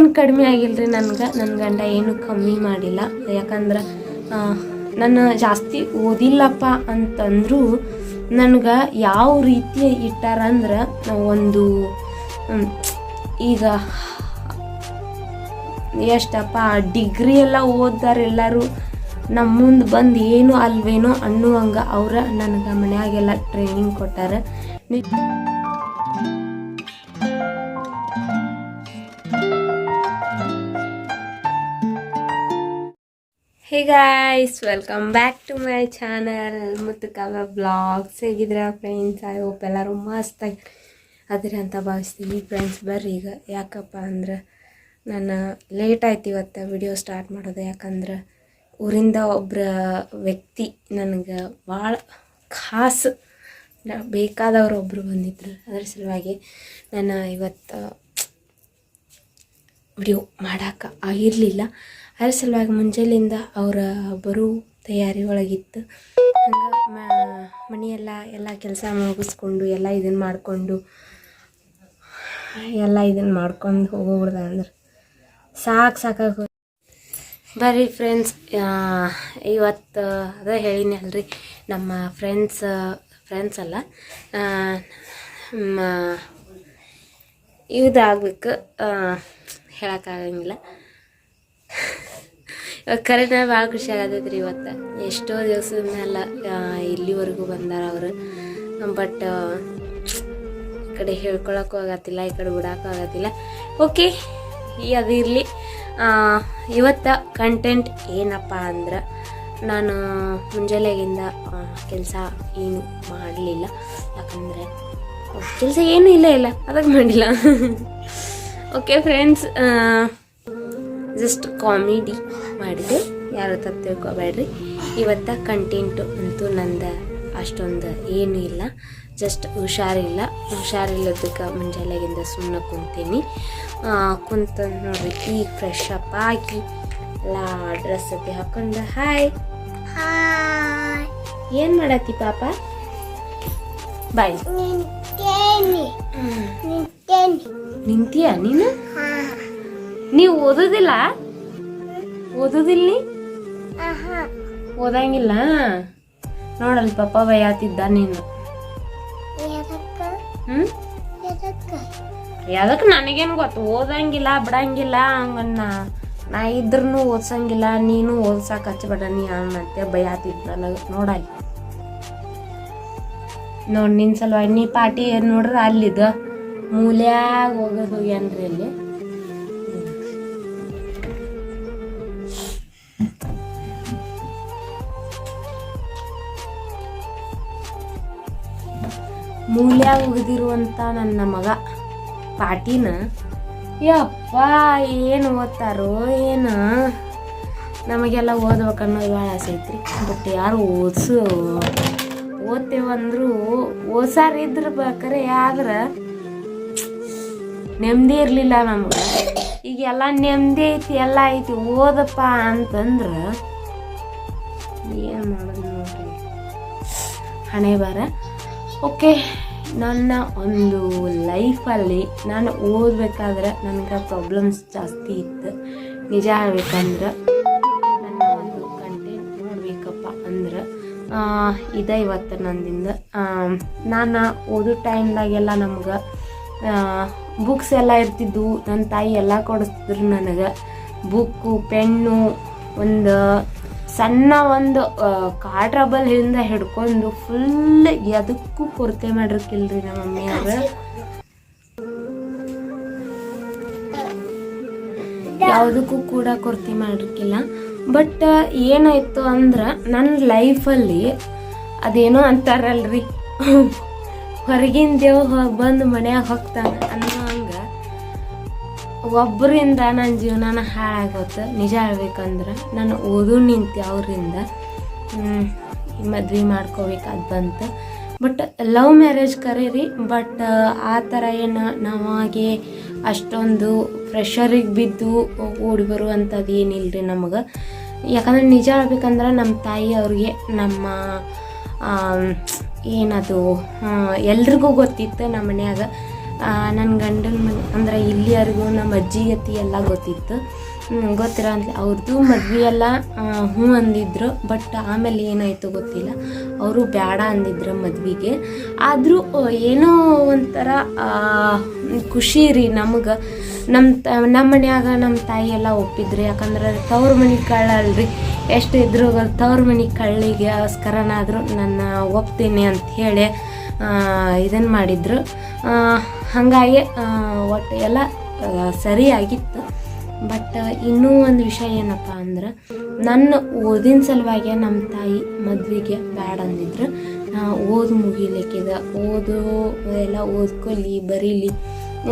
ಏನು ಕಡಿಮೆ ಆಗಿಲ್ಲ ರೀ ನನ್ಗೆ? ನನ್ನ ಗಂಡ ಏನು ಕಮ್ಮಿ ಮಾಡಿಲ್ಲ. ಯಾಕಂದ್ರೆ ನಾನು ಜಾಸ್ತಿ ಓದಿಲ್ಲಪ್ಪ ಅಂತಂದರೂ ನನಗೆ ಯಾವ ರೀತಿ ಇಟ್ಟಾರಂದ್ರೆ ಒಂದು ಈಗ ಎಷ್ಟಪ್ಪ ಡಿಗ್ರಿ ಎಲ್ಲ ಓದ್ದಾರೆಲ್ಲರೂ ನಮ್ಮ ಮುಂದೆ ಬಂದು ಏನು ಅಲ್ವೇನೋ ಅನ್ನುವಂಗೆ ಅವ್ರ ನನಗೆ ಮನೆಯಾಗೆಲ್ಲ ಟ್ರೈನಿಂಗ್ ಕೊಟ್ಟಾರ. Hey guys welcome back to my channel ಮತ್ತು ಕಾವ್ಯ ಬ್ಲಾಗ್ಸ್ ಹೇಗಿದ್ರೆ ಫ್ರೆಂಡ್ಸ್ ಐ ಹೋಪ್ ಎಲ್ಲರೂ ಮಸ್ತಾಗಿ ಅದ್ರಿ ಅಂತ ಭಾವಿಸ್ತೀನಿ. ಫ್ರೆಂಡ್ಸ್ ಬರ್ರಿ ಈಗ. ಯಾಕಪ್ಪ ಅಂದ್ರೆ ನಾನು ಲೇಟ್ ಆಯ್ತು ಇವತ್ತು ವಿಡಿಯೋ ಸ್ಟಾರ್ಟ್ ಮಾಡೋದು. ಯಾಕಂದ್ರೆ ಊರಿಂದ ಒಬ್ಬರ ವ್ಯಕ್ತಿ ನನಗೆ ಭಾಳ ಖಾಸ್ ಬೇಕಾದವರು ಒಬ್ಬರು ಬಂದಿದ್ರು. ಅದ್ರ ಸಲುವಾಗಿ ನಾನು ಇವತ್ತು ವಿಡಿಯೋ ಮಾಡೋಕೆ ಆಗಿರಲಿಲ್ಲ. ಅದ್ರ ಸಲುವಾಗಿ ಮುಂಜಾನೆಯಿಂದ ಅವರ ಬರೋ ತಯಾರಿ ಒಳಗಿತ್ತು ಹಂಗೆ ಮನೆಯೆಲ್ಲ ಎಲ್ಲ ಕೆಲಸ ಮುಗಿಸ್ಕೊಂಡು ಎಲ್ಲ ಇದನ್ನು ಮಾಡಿಕೊಂಡು, ಎಲ್ಲ ಇದನ್ನು ಮಾಡ್ಕೊಂಡು ಹೋಗೋಬಿಡ್ದ ಅಂದ್ರೆ ಸಾಕು ಸಾಕಾಗ ಬರ್ರಿ ಫ್ರೆಂಡ್ಸ್ ಇವತ್ತು ಅದೇ ಹೇಳಿನಿ ಅಲ್ರಿ, ನಮ್ಮ ಫ್ರೆಂಡ್ಸ್ ಫ್ರೆಂಡ್ಸ್ ಅಲ್ಲ ಇದಾಗಬೇಕು ಹೇಳೋಕ್ಕಾಗಂಗಿಲ್ಲ ಕರೆನ ಭಾಳ ಖುಷಿ ಆಗತೈತೆ ರೀ ಇವತ್ತು. ಎಷ್ಟೋ ದಿವಸದ ಮೇಲೆ ಇಲ್ಲಿವರೆಗೂ ಬಂದಾರ ಅವರು. ಬಟ್ ಈ ಕಡೆ ಹೇಳ್ಕೊಳಕ್ಕೂ ಆಗತ್ತಿಲ್ಲ, ಈ ಕಡೆ ಬಿಡೋಕ್ಕೂ ಆಗತ್ತಿಲ್ಲ. ಓಕೆ ಅದು ಇರಲಿ. ಇವತ್ತ ಕಂಟೆಂಟ್ ಏನಪ್ಪ ಅಂದ್ರೆ, ನಾನು ಮುಂಜಾನೆಗಿಂದ ಕೆಲಸ ಏನು ಮಾಡಲಿಲ್ಲ. ಯಾಕಂದರೆ ಕೆಲಸ ಏನೂ ಇಲ್ಲ ಇಲ್ಲ. ಅದಕ್ಕೆ ಮಾಡಿಲ್ಲ. ಓಕೆ ಫ್ರೆಂಡ್ಸ್ ಜಸ್ಟ್ ಕಾಮಿಡಿ ಮಾಡಿದೆ. ಯಾರು ತಪ್ಪು ತಿಳ್ಕೊಬೇಡ್ರಿ. ಇವತ್ತ ಕಂಟೆಂಟು ಅಂತೂ ನಂದು ಅಷ್ಟೊಂದು ಏನೂ ಇಲ್ಲ. ಜಸ್ಟ್ ಹುಷಾರಿಲ್ಲ. ಹುಷಾರಿಲ್ಲದಕ್ಕೆ ಮುಂಜಾನೆಗಿಂದ ಸುಮ್ಮನೆ ಕುಂತೀನಿ. ಕುಂತ ನೋಡ್ರಿ ಈಗ ಫ್ರೆಶ್ ಅಪ್ ಹಾಕಿ ಎಲ್ಲ ಡ್ರೆಸ್ ಅಪ್ಪಿ ಹಾಕೊಂಡು. ಹಾಯ್ ಹಾಯ್ ಏನು ಮಾಡತ್ತಿ ಪಾಪ? ಬಾಯ್. ನಿಂತೀಯ ನೀನು? ನೀವು ಓದೋದಿಲ್ಲ? ಓದೋದಿಲ್ಲ? ಓದಂಗಿಲ್ಲ? ನೋಡಲ್ ಪಾಪ ಬೈಯಾತಿದ್ದ ನೀನು. ಯಾವ್ದಕ್ ಹ್ಮ್? ಯಾವ್ದಕ್ಕೆ? ನನಗೇನು ಗೊತ್ತು? ಓದಂಗಿಲ್ಲ ಬಿಡಂಗಿಲ್ಲ ಹಂಗನ್ನ. ನಾ ಇದ್ರೂ ಓದ್ಸಂಗಿಲ್ಲ ನೀನು ಓದ್ಸಕ್ ಹಚ್ಚಬೇಡ ನೀ ಭಯ ಬೈಯಾತಿದ್ ನನಗೆ. ನೋಡಲ್ಲಿ ನೋಡಿ ನಿನ್ ಸಲುವಾಗಿ ನೀ ಪಾಟಿ ನೋಡ್ರ ಅಲ್ಲಿದ? ಮೂಲ್ಯಾಗ ಹೋಗೋದು ಹೋಗ್ಯಾನ್ರಿ ಅಲ್ಲಿ? ಮೂಲ್ಯಾಗ ಉಗಿದಿರುವಂತ ನನ್ನ ಮಗ ಪಾಟಿನ, ಯಪ್ಪ, ಏನು ಓದ್ತಾರೋ ಏನು? ನಮಗೆಲ್ಲ ಓದ್ಬೇಕನ್ನೋದು ಭಾಳ ಆಸೆ ಐತ್ರಿ. ಬಟ್ ಯಾರು ಓದಿಸು ಓದ್ತೇವಂದ್ರು ಓದ್ಸಾರ ಇದ್ರ ಬೇಕಾರೆ ಆದ್ರೆ ನೆಮ್ಮದಿ ಇರಲಿಲ್ಲ ನಮ್ಗೆ. ಈಗ ಎಲ್ಲ ನೆಮ್ಮದಿ ಐತಿ, ಎಲ್ಲ ಐತಿ, ಓದಪ್ಪ ಅಂತಂದ್ರೆ ಏನು ಮಾಡೋದು ನೋಡ್ರಿ. ಹಣೆ ಬಾರ. ಓಕೆ. ನನ್ನ ಒಂದು ಲೈಫಲ್ಲಿ ನಾನು ಓದಬೇಕಾದ್ರೆ ನನಗೆ ಪ್ರಾಬ್ಲಮ್ಸ್ ಜಾಸ್ತಿ ಇತ್ತು. ನಿಜ ಹೇಳ್ಬೇಕಂದ್ರೆ ನನ್ನ ಒಂದು ಕಂಟೆಂಟ್ ನೋಡಬೇಕಪ್ಪ ಅಂದ್ರೆ ಇದೆ ಇವತ್ತು ನಂದಿಂದ. ನಾನು ಓದೋ ಟೈಮ್ದಾಗೆಲ್ಲ ನಮ್ಗೆ ಬುಕ್ಸ್ ಎಲ್ಲ ಇರ್ತಿದ್ವು. ನನ್ನ ತಾಯಿ ಎಲ್ಲ ಕೊಡಿಸ್ತಿದ್ರು ನನಗೆ. ಬುಕ್ಕು ಪೆನ್ನು ಒಂದು ಸಣ್ಣ ಒಂದು ಕಾಟ್ರಬಲ್ ಇಂದ ಹಿಡ್ಕೊಂಡು ಫುಲ್ ಎದಕ್ಕೂ ಕೊರತೆ ಮಾಡಿರ್ಕಿಲ್ರಿ ನಮ್ಮ ಮಮ್ಮಿಯವ್ರು ಯಾವುದಕ್ಕೂ ಕೂಡ ಕೊರತೆ ಮಾಡಿರ್ಕಿಲ್ಲ ಬಟ್ ಏನಾಯ್ತು ಅಂದ್ರೆ ನನ್ನ ಲೈಫಲ್ಲಿ ಅದೇನೋ ಅಂತಾರಲ್ರಿ. ಹೊರಗಿನ ದೇವ್ ಬಂದು ಮನ್ಯಾಗ ಹೋಗ್ತಾನೆ ಅನ್ನೋ ಒಬ್ಬರಿಂದ ನನ್ನ ಜೀವನನ ಹಾಳಾಗುತ್ತೆ. ನಿಜ ಹೇಳ್ಬೇಕಂದ್ರೆ ನಾನು ಓದು ನಿಂತು ಅವರಿಂದ. ಮದ್ವೆ ಮಾಡ್ಕೋಬೇಕಾದ್ ಬಂತು. ಬಟ್ ಲವ್ ಮ್ಯಾರೇಜ್ ಕರೀರಿ ಬಟ್ ಆ ಥರ ಏನು ನಮಗೆ ಅಷ್ಟೊಂದು ಪ್ರೆಷರಿಗೆ ಬಿದ್ದು ಓಡಿ ಬರುವಂಥದ್ದು ಏನಿಲ್ಲ ರೀ ನಮಗೆ. ಯಾಕಂದ್ರೆ ನಿಜ ಹೇಳ್ಬೇಕಂದ್ರೆ ನಮ್ಮ ತಾಯಿ ಅವ್ರಿಗೆ ನಮ್ಮ ಏನದು ಎಲ್ರಿಗೂ ಗೊತ್ತಿತ್ತು ನಮ್ಮ ಮನ್ಯಾಗ. ನನ್ನ ಗಂಡನ ಮನೆ, ಅಂದ್ರೆ ಇಲ್ಲಿವರೆಗೂ ನಮ್ಮ ಅಜ್ಜಿ ಗತಿ ಎಲ್ಲ ಗೊತ್ತಿತ್ತು. ಗೊತ್ತಿರ ಅವ್ರದ್ದು ಮದ್ವೆ ಎಲ್ಲ ಹ್ಞೂ ಅಂದಿದ್ರು, ಬಟ್ ಆಮೇಲೆ ಏನಾಯಿತು ಗೊತ್ತಿಲ್ಲ. ಅವರು ಬೇಡ ಅಂದಿದ್ರು ಮದ್ವೆಗೆ. ಆದರೂ ಏನೋ ಒಂಥರ ಖುಷಿ ರೀ ನಮಗೆ. ನಮ್ಮ ತ ನಮ್ಮ ಮನ್ಯಾಗ ನಮ್ಮ ತಾಯಿ ಎಲ್ಲ ಒಪ್ಪಿದ್ರು, ಯಾಕಂದ್ರೆ ತವ್ರ ಮನೆ ಕಳ್ಳಲ್ರಿ. ಎಷ್ಟು ಇದ್ರು ತವ್ರ ಮನೆ ಕಳ್ಳಿಗೆ ಕಳ್ಳಿಗೋಸ್ಕರನಾದರೂ ನನ್ನ ಒಪ್ತೀನಿ ಅಂತ ಹೇಳಿ ಇದನ್ನು ಮಾಡಿದ್ರು. ಹಾಗಾಗಿ ಒಟ್ಟು ಎಲ್ಲ ಸರಿಯಾಗಿತ್ತು. ಬಟ್, ಇನ್ನೂ ಒಂದು ವಿಷಯ ಏನಪ್ಪ ಅಂದ್ರೆ, ನನ್ನ ಓದಿನ ಸಲುವಾಗಿ ನಮ್ಮ ತಾಯಿ ಮದುವೆಗೆ ಬ್ಯಾಡ ಅಂದಿದ್ರು. ನಾ ಓದು ಮುಗಿಲಿಕ್ಕಿದ, ಓದು, ಎಲ್ಲ ಓದ್ಕೊಲಿ ಬರೀಲಿ.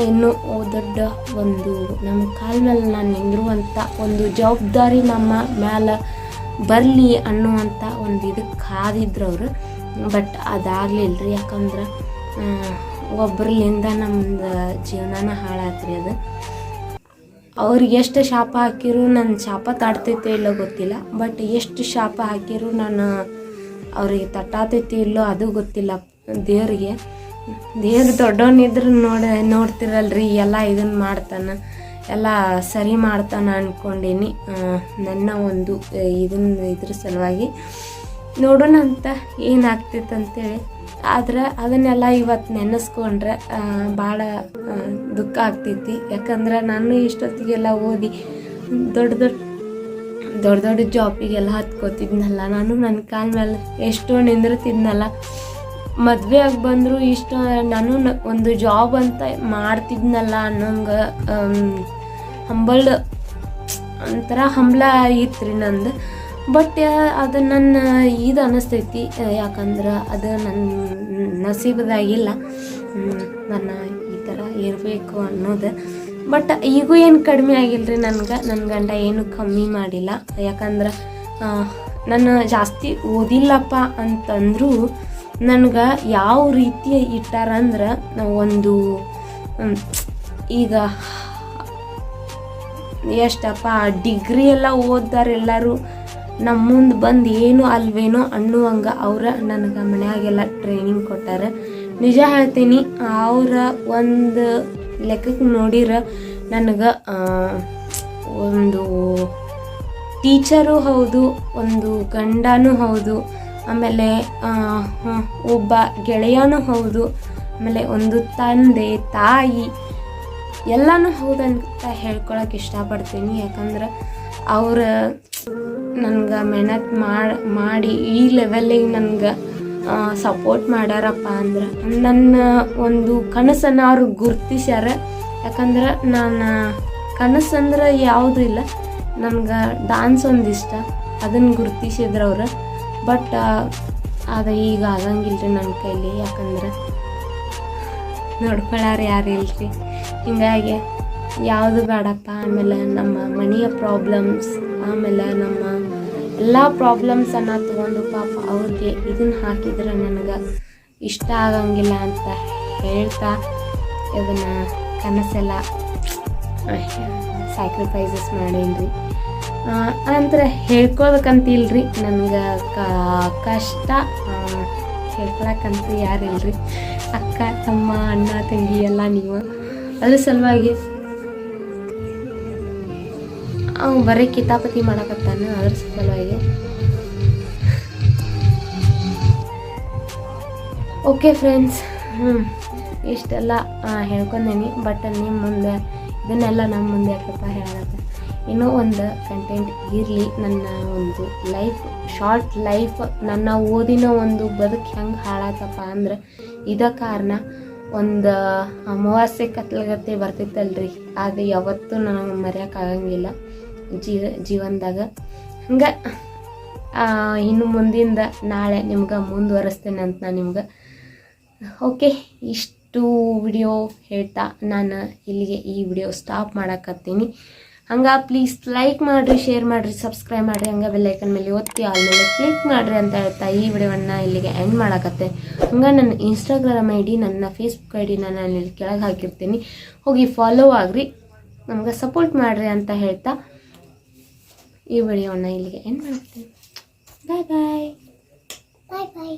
ಇನ್ನು ದೊಡ್ಡ ಒಂದು, ನಮ್ಮ ಕಾಲ ಮೇಲೆ ನಾನು ನಿಂದಿರುವಂಥ ಒಂದು ಜವಾಬ್ದಾರಿ ನಮ್ಮ ಮ್ಯಾಲೆ ಬರಲಿ ಅನ್ನುವಂಥ ಒಂದು ಇದಕ್ಕೆ ಕಾದಿದ್ರು ಅವರು. ಬಟ್ ಅದಾಗಲಿಲ್ಲ ರೀ ಯಾಕಂದ್ರೆ ಒಬ್ಬರಿಂದ ನಮ್ದು ಜೀವನನ ಹಾಳಾತ್ರಿ ಅದು. ಅವ್ರಿಗೆ ಎಷ್ಟು ಶಾಪ ಹಾಕಿರು ನನ್ನ ಶಾಪ ತಾಡ್ತೈತೆ ಇಲ್ಲೋ ಗೊತ್ತಿಲ್ಲ. ಬಟ್ ಎಷ್ಟು ಶಾಪ ಹಾಕಿರು, ನಾನು ಅವ್ರಿಗೆ ತಟ್ಟಾತೈತಿ ಇಲ್ಲೋ ಅದು ಗೊತ್ತಿಲ್ಲ ದೇವ್ರಿಗೆ. ದೇವ್ರು ದೊಡ್ಡವನಿದ್ರು ನೋಡ, ನೋಡ್ತಿರಲ್ರಿ, ಎಲ್ಲ ಇದನ್ನು ಮಾಡ್ತಾನೆ, ಎಲ್ಲ ಸರಿ ಮಾಡ್ತಾನೆ ಅಂದ್ಕೊಂಡೀನಿ ನನ್ನ ಒಂದು ಇದನ್ನ ಇದ್ರ ಸಲುವಾಗಿ ನೋಡೋಣ ಅಂತ ಏನಾಗ್ತೈತೆ ಅಂತೇಳಿ ಆದ್ರೆ ಅದನ್ನೆಲ್ಲ ಇವತ್ತು ನೆನೆಸ್ಕೊಂಡ್ರೆ ಭಾಳ ದುಃಖ ಆಗ್ತೈತಿ. ಯಾಕಂದ್ರೆ ನಾನು ಇಷ್ಟೊತ್ತಿಗೆಲ್ಲ ಓದಿ ದೊಡ್ಡ ದೊಡ್ಡ ದೊಡ್ಡ ದೊಡ್ಡ ಜಾಬಿಗೆಲ್ಲ ಹತ್ಕೋತಿದ್ನಲ್ಲ. ನಾನು ನನ್ನ ಕಾಲ ಮೇಲೆ ಎಷ್ಟೋ ನಿಂದಿರ್ತಿದ್ನಲ್ಲ. ಮದುವೆ ಆಗಿ ಬಂದರೂ ಇಷ್ಟ, ನಾನು ಒಂದು ಜಾಬ್ ಅಂತ ಮಾಡ್ತಿದ್ನಲ್ಲ ಅನ್ನೋಂಗೆ ಹಂಬಲ್, ಒಂಥರ ಹಂಬಲ ಇತ್ತು ನಂದು. ಬಟ್ ಅದು ನನ್ನ ಇದು ಅನ್ನಿಸ್ತೈತಿ ಯಾಕಂದ್ರೆ ಅದು ನನ್ನ ನಸೀಬದಾಗಿಲ್ಲ. ನನ್ನ ಈ ಥರ ಇರಬೇಕು ಅನ್ನೋದು. ಬಟ್ ಈಗೂ ಏನು ಕಡಿಮೆ ಆಗಿಲ್ಲ ರೀ ನನ್ಗೆ? ನನ್ನ ಗಂಡ ಏನು ಕಮ್ಮಿ ಮಾಡಿಲ್ಲ. ಯಾಕಂದ್ರೆ ನಾನು ಜಾಸ್ತಿ ಓದಿಲ್ಲಪ್ಪ ಅಂತಂದರೂ ನನಗೆ ಯಾವ ರೀತಿ ಇಟ್ಟಾರಂದ್ರೆ ಒಂದು ಈಗ ಎಷ್ಟಪ್ಪ ಡಿಗ್ರಿ ಎಲ್ಲ ಓದ್ದಾರ ಎಲ್ಲರೂ. ನಮ್ಮ ಮುಂದೆ ಬಂದು ಏನು ಅಲ್ವೇನೋ ಅನ್ನುವಂಗೆ ಅವರ ನನಗೆ ಮನೆಯಾಗೆಲ್ಲ ಟ್ರೈನಿಂಗ್ ಕೊಟ್ಟಾರ. ನಿಜ ಹೇಳ್ತೀನಿ, ಅವರ ಒಂದು ಲೆಕ್ಕಕ್ಕೆ ನೋಡಿರ ನನಗೆ ಒಂದು ಟೀಚರು ಹೌದು, ಒಂದು ಗಂಡನೂ ಹೌದು, ಆಮೇಲೆ ಒಬ್ಬ ಗೆಳೆಯನೂ ಹೌದು, ಆಮೇಲೆ ಒಂದು ತಂದೆ, ತಾಯಿ, ಎಲ್ಲನೂ ಹೌದಂತ ಹೇಳ್ಕೊಳಕ್ಕೆ ಇಷ್ಟಪಡ್ತೀನಿ. ಯಾಕಂದ್ರೆ ಅವ್ರ ನನ್ಗೆ ಮೆಹನತ್ ಮಾಡಿ ಈ ಲೆವೆಲಿಗೆ ನನ್ಗೆ ಸಪೋರ್ಟ್ ಮಾಡ್ಯಾರಪ್ಪ ಅಂದ್ರೆ ನನ್ನ ಒಂದು ಕನಸನ್ನು ಅವ್ರು ಗುರ್ತಿಸ್ಯಾರ. ಯಾಕಂದ್ರೆ ನಾನು ಕನಸಂದ್ರೆ ಯಾವುದೂ ಇಲ್ಲ, ನನ್ಗೆ ಡಾನ್ಸ್ ಒಂದಿಷ್ಟ ಅದನ್ನು ಗುರ್ತಿಸಿದ್ರು ಅವ್ರು. ಬಟ್ ಅದು ಈಗ ಆಗಂಗಿಲ್ಲ ನನ್ನ ಕೈಲಿ, ಯಾಕಂದ್ರೆ ನೋಡ್ಕೊಳ್ಳಾರ ಯಾರು ಇಲ್ರಿ. ಹಿಂಗಾಗಿ ಯಾವುದು ಬೇಡಪ್ಪ ಆಮೇಲೆ ನಮ್ಮ ಮನೆಯ ಪ್ರಾಬ್ಲಮ್ಸ್ ಆಮೇಲೆ ನಮ್ಮ ಎಲ್ಲ ಪ್ರಾಬ್ಲಮ್ಸನ್ನು ತಗೊಂಡು ಪಾಪ ಅವ್ರಿಗೆ ಇದನ್ನು ಹಾಕಿದ್ರೆ ನನಗೆ ಇಷ್ಟ ಆಗಂಗಿಲ್ಲ ಅಂತ ಹೇಳ್ತಾ ಇದನ್ನ ಕನಸೆಲ್ಲ ಸ್ಯಾಕ್ರಿಫೈಸಸ್ ಮಾಡೇನ್ರಿ. ಅಂದ್ರೆ ಹೇಳ್ಕೊಬೇಕಂತಿಲ್ರಿ ನನಗೆ ಕಷ್ಟ ಹೇಳ್ಕೊಳಕ್ಕಂತೂ ಯಾರಿಲ್ರಿ. ಅಕ್ಕ, ತಮ್ಮ, ಅಣ್ಣ, ತಂಗಿ ಎಲ್ಲ ನೀವು. ಅದ್ರ ಸಲುವಾಗಿ ಅವ್ ಬರೀ ಕಿತಾಪತಿ ಮಾಡಕತ್ತಾನ, ಅದ್ರ ಸಲುವಾಗಿ. ಓಕೆ ಫ್ರೆಂಡ್ಸ್ ಹ್ಞೂ ಇಷ್ಟೆಲ್ಲ ಹೇಳ್ಕೊಂಡೇನಿ ಬಟ್ ನಿಮ್ಮ ಮುಂದೆ, ಇದನ್ನೆಲ್ಲ ನಮ್ಮ ಮುಂದೆ ಯಾಕಪ್ಪ ಹೇಳಕ್ಕೆ ಇನ್ನೂ ಒಂದು ಕಂಟೆಂಟ್ ಇರಲಿ, ನನ್ನ ಒಂದು ಲೈಫ್ ಶಾರ್ಟ್ ಲೈಫ್ ನನ್ನ ಓದಿನ ಒಂದು ಬದುಕು ಹೆಂಗೆ ಹಾಳಾತಪ್ಪ ಅಂದ್ರೆ, ಇದ ಕಾರಣ ಒಂದು ಅಮಾವಾಸ್ಯೆ ಕತ್ಲಗತ್ತೆ ಬರ್ತಿತ್ತಲ್ರಿ, ಅದು ಯಾವತ್ತೂ ನನಗೆ ಮರೆಯೋಕ್ಕಾಗಂಗಿಲ್ಲ. ಜೀವ ಜೀವನದಾಗ. ಹಂಗೆ ಇನ್ನು ಮುಂದಿಂದ ನಾಳೆ ನಿಮ್ಗೆ ಮುಂದುವರಿಸ್ತೇನೆ ಅಂತ ನಾನು ನಿಮ್ಗೆ ಓಕೆ, ಇಷ್ಟು ವಿಡಿಯೋ ಹೇಳ್ತಾ ನಾನು ಇಲ್ಲಿಗೆ ಈ ವಿಡಿಯೋ ಸ್ಟಾಪ್ ಮಾಡಕತ್ತೀನಿ. ಹಂಗೆ ಪ್ಲೀಸ್ ಲೈಕ್ ಮಾಡಿರಿ ಶೇರ್ ಮಾಡಿರಿ ಸಬ್ಸ್ಕ್ರೈಬ್ ಮಾಡಿರಿ, ಹಂಗೆ ಬೆಲ್ಲೈಕನ್ ಮೇಲೆ ಒತ್ತಿ ಆಲ್ ಮೇಲೆ ಕ್ಲಿಕ್ ಮಾಡಿರಿ ಅಂತ ಹೇಳ್ತಾ ಈ ವಿಡಿಯೋವನ್ನು ಇಲ್ಲಿಗೆ ಎಂಡ್ ಮಾಡಕತ್ತೆ. ಹಂಗೆ ನನ್ನ ಇನ್ಸ್ಟಾಗ್ರಾಮ್ ಐ ಡಿ ನನ್ನ ಫೇಸ್ಬುಕ್ ಐ ಡಿ ನಾನು ಇಲ್ಲಿ ಕೆಳಗೆ ಹಾಕಿರ್ತೀನಿ. ಹೋಗಿ ಫಾಲೋ ಆಗ್ರಿ, ನಮ್ಗೆ ಸಪೋರ್ಟ್ ಮಾಡಿರಿ ಅಂತ ಹೇಳ್ತಾ. ಈ ವಿಡಿಯೋನ ಇಲ್ಲಿಗೆ ಎಂಡ್ ಮಾಡ್ತೀನಿ. ಬಾಯ್ ಬಾಯ್ ಬಾಯ್ ಬಾಯ್